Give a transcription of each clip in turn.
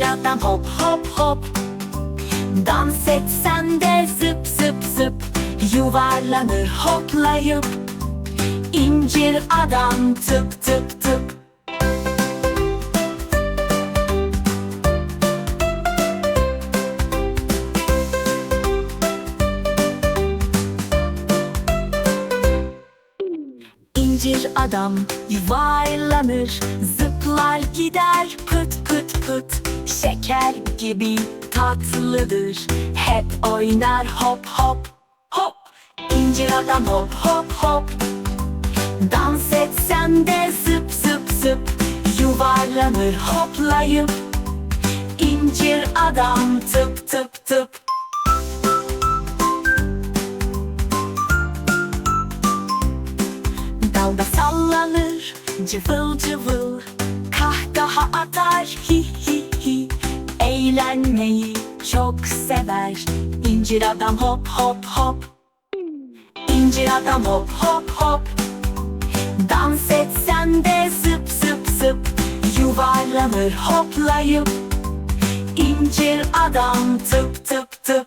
adam hop hop hop. Dans etsen de zıp zıp zıp. Yuvarlanır hoplayıp. İncir adam tıp tıp tıp. İncir adam yuvarlanır Zıplar gider. Pıt pıt pıt. Şeker gibi tatlıdır. Hep oynar. Hop hop hop. İncir adam hop hop hop. Dans etsen de zıp zıp zıp. Yuvarlanır hoplayıp. İncir adam tıp tıp tıp. Dalda sallanır cıvıl cıvıl sever. İncir adam hop hop hop. İncir adam hop hop hop. Dans etsen de zıp zıp zıp. Yuvarlanır hoplayıp. İncir adam tıp tıp tıp.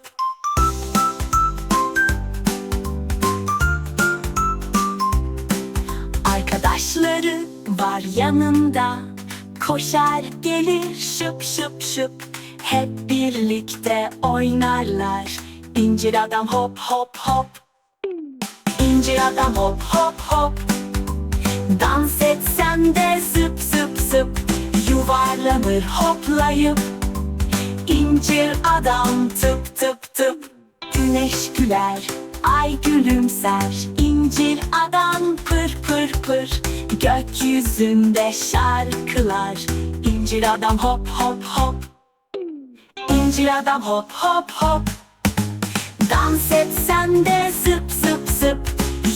Arkadaşları var yanında. Koşar gelir şıp şıp şıp Hep birlikte oynarlar. İncir adam hop hop hop. İncir adam hop hop hop. Dans etsen de zıp zıp zıp. Yuvarlanır hoplayıp. İncir adam tıp tıp tıp. Güneş güler, ay gülümser. İncir adam pır pır pır. Gökyüzünde şarkılar. İncir adam hop hop hop İncir adam hop hop hop. Dans etsen de zıp zıp zıp.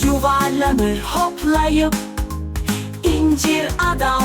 Yuvarlanır hoplayıp. İncir adam